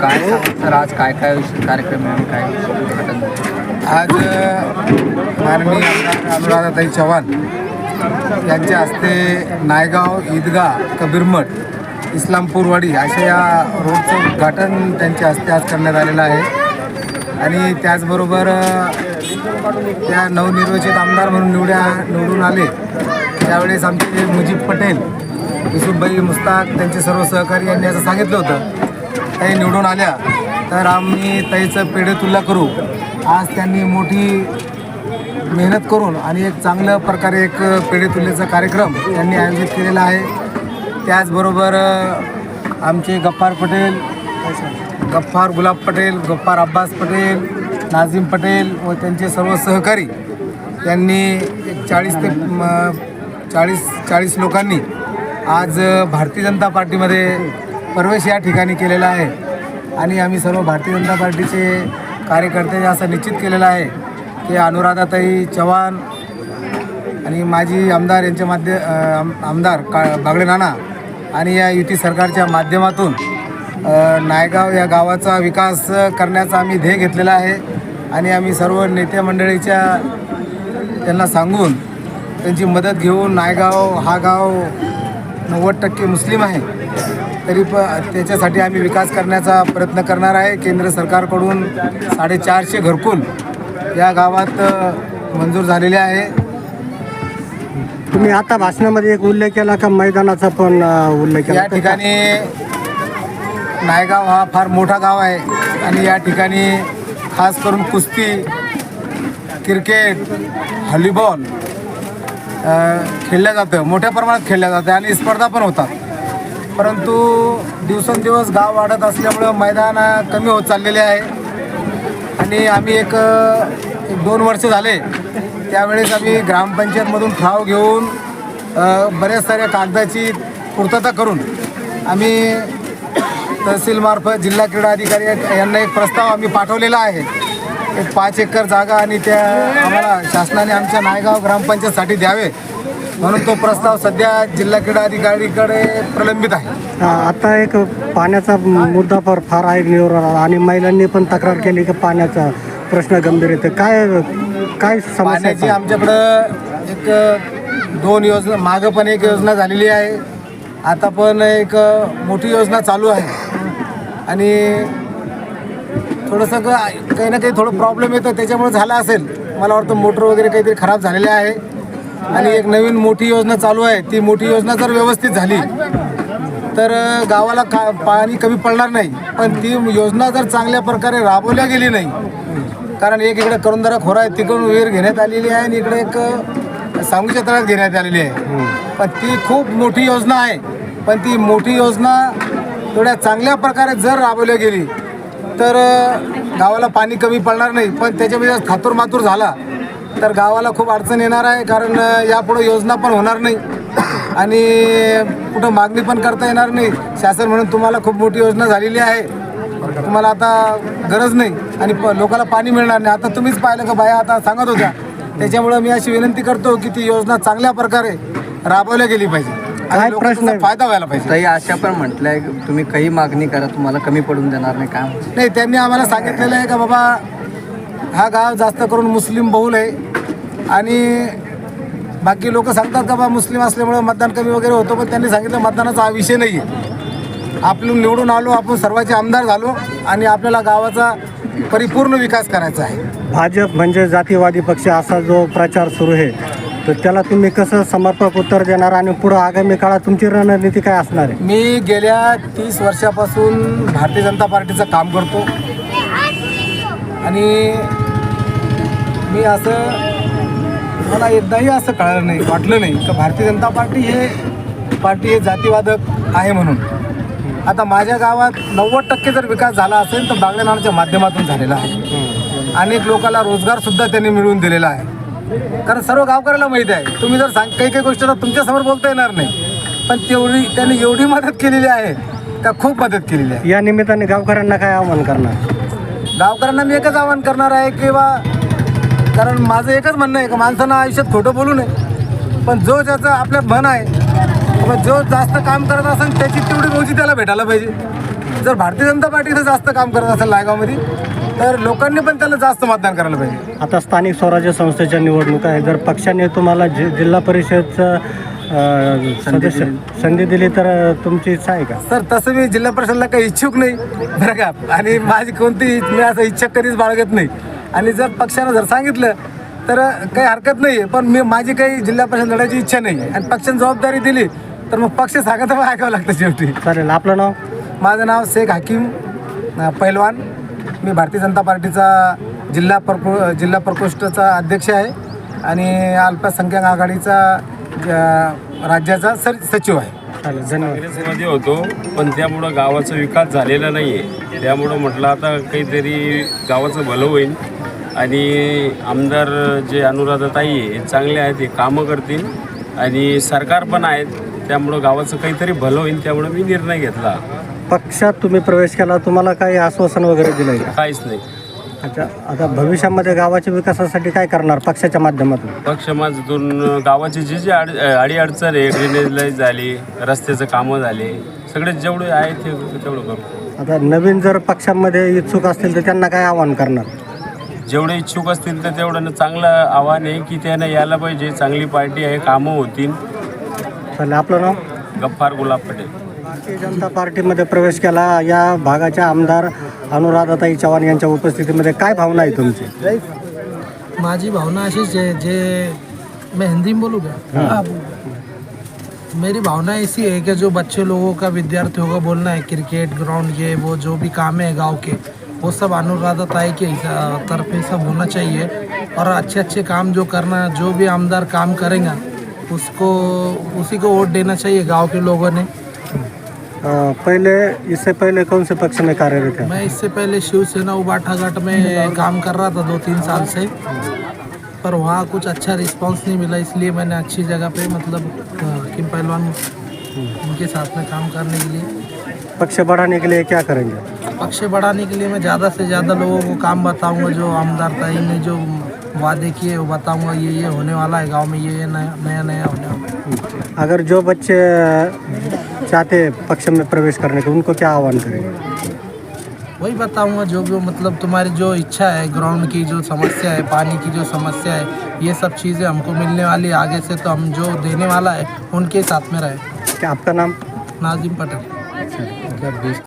काय सर आज काय काय कार्यक्रम आहे काय आज माननीय अनुराधाताई चव्हाण यांच्या हस्ते नायगाव ईदगाह कबीरमठ इस्लामपूरवाडी अशा या रोडचं उद्घाटन त्यांच्या हस्ते आज करण्यात आलेलं आहे. आणि त्याचबरोबर त्या नवनिर्वाचित आमदार म्हणून निवड्या निवडून आले. त्यावेळेस आमचे मुजीब पटेल युसुफबाई मुस्ताक त्यांचे सर्व सहकारी यांनी असं सांगितलं होतं. ताई निवडून आल्या. तर आम्ही ताईचं पेढे तुल्ला करू. आज त्यांनी मोठी मेहनत करून आणि एक चांगल्या प्रकारे एक पेढे कार्यक्रम त्यांनी आयोजित केलेला आहे. त्याचबरोबर आमचे गफ्फार पटेल गफ्फार गुलाब पटेल गफ्फार अब्बास पटेल नाझीम पटेल व त्यांचे सर्व सहकारी त्यांनी एक चाळीस ते चाळीस चाळीस लोकांनी आज भारतीय जनता पार्टीमध्ये प्रवेश या ठिकाणी केलेला आहे. आणि आम्ही सर्व भारतीय जनता पार्टीचे कार्यकर्ते असं निश्चित केलेलं आहे. की अनुराधाताई चव्हाण आणि माजी आमदार यांच्या माध्य आम- आमदार का बागडे नाना आणि या युती सरकारच्या माध्यमातून नायगाव या गावाचा विकास करण्याचा आम्ही ध्येय घेतलेला आहे. आणि आम्ही सर्व नेते मंडळीच्या त्यांना सांगून त्यांची मदत घेऊन नायगाव हा गाव नव्वद टक्के मुस्लिम आहे. तरी प त्याच्यासाठी आम्ही विकास करण्याचा प्रयत्न करणार आहे. केंद्र सरकारकडून साडेचारशे घरकुल या गावात मंजूर झालेले आहे. तुम्ही आता भाषणामध्ये एक उल्लेख केला का? मैदानाचा पण उल्लेख केला? या ठिकाणी नायगाव हा फार मोठा गाव आहे. आणि या ठिकाणी खास करून कुस्ती क्रिकेट हॉलीबॉल खेळलं जातं. मोठ्या प्रमाणात खेळलं जातं आणि स्पर्धा पण होतात. परंतु दिवसेंदिवस गाव वाढत असल्यामुळं मैदान कमी होत चाललेले आहे. आणि आम्ही एक एक दोन वर्ष झाले त्यावेळेस आम्ही ग्रामपंचायतमधून ठाव घेऊन बऱ्याच साऱ्या कागदाची पूर्तता करून आम्ही तहसीलमार्फत जिल्हा क्रीडा अधिकारी यांना एक प्रस्ताव आम्ही पाठवलेला आहे. एक पाच एकर जागा आणि त्या आम्हाला शासनाने आमच्या नायगाव ग्रामपंचायतसाठी द्यावे. म्हणून तो प्रस्ताव सध्या जिल्हा क्रीडा अधिकारीकडे प्रलंबित आहे. आता एक पाण्याचा मुद्दा फार फार आहे आणि महिलांनी पण तक्रार केली की पाण्याचा प्रश्न गंभीर येते काय काय पाण्याची? आमच्याकडं एक दोन योजना मागं पण एक योजना झालेली आहे. आता पण एक मोठी योजना चालू आहे. आणि थोडंसं क- काही ना काही थोडं प्रॉब्लेम येतं. त्याच्यामुळे झालं असेल. मला वाटतं मोटर वगैरे काहीतरी खराब झालेले आहे. आणि एक नवीन मोठी योजना चालू आहे. ती मोठी योजना जर व्यवस्थित झाली तर गावाला का पाणी कमी पडणार नाही. पण ती योजना जर चांगल्या प्रकारे राबवल्या गेली नाही कारण एक इकडे करुंदरा खोरा आहे तिकडून विहीर घेण्यात आलेली आहे आणि इकडे एक सांगूच्या तळ्यात घेण्यात आलेली आहे. पण ती खूप मोठी योजना आहे. पण ती मोठी योजना थोड्या चांगल्या प्रकारे जर राबवल्या गेली तर गावाला पाणी कमी पडणार नाही. पण त्याच्यामध्ये खातूर मातूर झाला. तर गावाला खूप अडचण येणार आहे कारण यापुढे योजना पण होणार नाही. आणि कुठं मागणी पण करता येणार नाही. शासन म्हणून तुम्हाला खूप मोठी योजना झालेली आहे. तुम्हाला आता गरज नाही आणि प लोकांना पाणी मिळणार नाही. आता तुम्हीच पाहिलं का बाया आता सांगत होत्या. त्याच्यामुळं मी अशी विनंती करतो की ती योजना चांगल्या प्रकारे राबवल्या गेली पाहिजे. काय प्रश्न? फायदा व्हायला पाहिजे. ताई अशा पण म्हटलंय की तुम्ही काही मागणी करा तुम्हाला कमी पडून देणार नाही काय? नाही त्यांनी आम्हाला सांगितलेलं आहे का बाबा हा गाव जास्त करून मुस्लिम बहुल आहे. आणि बाकी लोक सांगतात का बा मुस्लिम असल्यामुळे मतदान कमी वगैरे होतं पण त्यांनी सांगितलं मतदानाचा हा विषय नाही आहे आपण निवडून आलो आपण सर्वांचे आमदार झालो आणि आपल्याला गावाचा परिपूर्ण विकास करायचा आहे. भाजप म्हणजे जातीवादी पक्ष असा जो प्रचार सुरू आहे तर त्याला तुम्ही कसं समर्पक उत्तर देणार आणि पुढं आगामी काळात तुमची रणनीती काय असणार आहे? मी गेल्या तीस वर्षापासून भारतीय जनता पार्टीचं काम करतो. आणि मी असं मला एकदाही असं कळलं नाही वाटलं नाही का भारतीय जनता पार्टी हे पार्टी हे जातीवादक आहे म्हणून. आता माझ्या गावात नव्वद टक्के जर विकास झाला असेल तर बागड्या नावाच्या माध्यमातून झालेला आहे. अनेक लोकांना रोजगारसुद्धा त्यांनी मिळवून दिलेला आहे. कारण सर्व गावकऱ्याला माहिती आहे तुम्ही जर सांग काही काही गोष्टी तुमच्यासमोर बोलता येणार नाही. पण तेवढी त्यांनी एवढी मदत केलेली आहे का खूप मदत केलेली आहे. या निमित्ताने गावकऱ्यांना काय आव्हान करणार? गावकऱ्यांना मी एकच आवाहन करणार आहे की बा कारण माझं एकच म्हणणं आहे का माणसानं आयुष्यात खोटं बोलू नये. पण जो ज्याचं आपल्यात म्हण आहे जो जास्त काम करत असेल त्याची तेवढी मोजी त्याला भेटायला पाहिजे. जर भारतीय जनता पार्टीचं जास्त काम करत असेल नायगावमध्ये तर लोकांनी पण त्याला जास्त मतदान करायला पाहिजे. आता स्थानिक स्वराज्य संस्थेच्या निवडणुका आहे जर पक्षाने तुम्हाला जि जिल्हा परिषदचं सदस्य संधी दिली तर तुमची इच्छा आहे का? सर तसं मी जिल्हा परिषदला काही इच्छुक नाही बरं का? आणि माझी कोणती मी असं इच्छा कधीच बाळगत नाही. आणि जर पक्षानं जर सांगितलं तर काही हरकत नाही आहे पण मी माझी काही जिल्हा परिषद लढायची इच्छा नाही. आहे आणि पक्षाने जबाबदारी दिली तर मग पक्ष सांगत पण ऐकावं लागतं शेवटी. चालेल. आपलं नाव? माझं नाव शेख हाकीम अ, पैलवान. मी भारतीय जनता पार्टीचा जिल्हा प्रको जिल्हा प्रकोष्ठचा अध्यक्ष आहे. आणि अल्पसंख्याक आघाडीचा राज्याचा सर सचिव आहे. चालेल. धन्यवाद. काँग्रेसमध्ये होतो पण त्यामुळं गावाचा विकास झालेला नाही आहे त्यामुळं म्हटलं आता काहीतरी गावाचं भलं होईल. आणि आमदार जे अनुराधाताई आहे हे चांगले आहेत हे कामं करतील. आणि सरकार पण आहेत त्यामुळं गावाचं काहीतरी भलं होईल त्यामुळं मी निर्णय घेतला. पक्षात तुम्ही प्रवेश केला तुम्हाला काही आश्वासन वगैरे दिलं का? काहीच नाही. अच्छा आता भविष्यामध्ये गावाच्या विकासासाठी काय करणार पक्षाच्या माध्यमातून? पक्ष माझ्यातून गावाची जी जी अड अडी अडचण आहे ड्रेनेज लाइट झाली रस्त्याचं कामं झाले सगळे जेवढे आहे ते तेवढं करू. आता नवीन जर पक्षामध्ये इच्छुक असतील तर त्यांना काय आव्हान करणार? जेवढे इच्छुक असतील तर तेवढं चांगलं आव्हान आहे की त्यानं यायला पाहिजे. चांगली पार्टी आहे कामं होतील. चालेल आपलं नाव? गफ्फार गुलाब पटेल. भारतीय जनता पार्टीमध्ये प्रवेश केला. या भागाच्या आमदार अनुराधाताई चव्हाण यांच्या उपस्थितीमध्ये काय भावना आहे तुमची? माझी भावना अशीच आहे जे मैं हिंदी में बोलूँ क्या? हाँ. मेरी भावना ऐसी है कि जो बच्चे लोगों का विद्यार्थियों का बोलना है क्रिकेट ग्राउंड ये वो जो भी काम है गांव के वो सब अनुराधा ताई के तरफ़ ये सब होना चाहिए। और अच्छे अच्छे काम जो करना जो भी आमदार काम करेगा उसको उसी को वोट देना चाहिए गाँव के लोगों ने। अ, पहले इससे पहले कौन से पक्ष में कार्यरत है? मैं इससे पहले शिवसेना उबाठाघाट में काम कर रहा था दो तीन साल से। पर वहाँ कुछ अच्छा रिस्पांस नहीं मिला इसलिए मैंने अच्छी जगह पे मतलब किम पहलवान उनके साथ में काम करने के लिए। पक्ष बढ़ाने के लिए क्या करेंगे? पक्ष बढ़ाने के लिए मैं ज़्यादा से ज़्यादा लोगों को काम बताऊँगा जो आमदार ताई ने जो वादे किए वो बताऊँगा ये ये होने वाला है गाँव में ये ये नया नया नया होने वाला है। अगर जो बच्चे चाहते पक्ष में प्रवेश करने के उनको क्या आह्वान करेंगे? वही बताऊँगा जो भी मतलब तुम्हारी जो इच्छा है ग्राउंड की जो समस्या है पानी की जो समस्या है ये सब चीज़ें हमको मिलने वाली आगे से तो हम जो देने वाला है उनके साथ में रहे। क्या आपका नाम? नाजिम पटेल।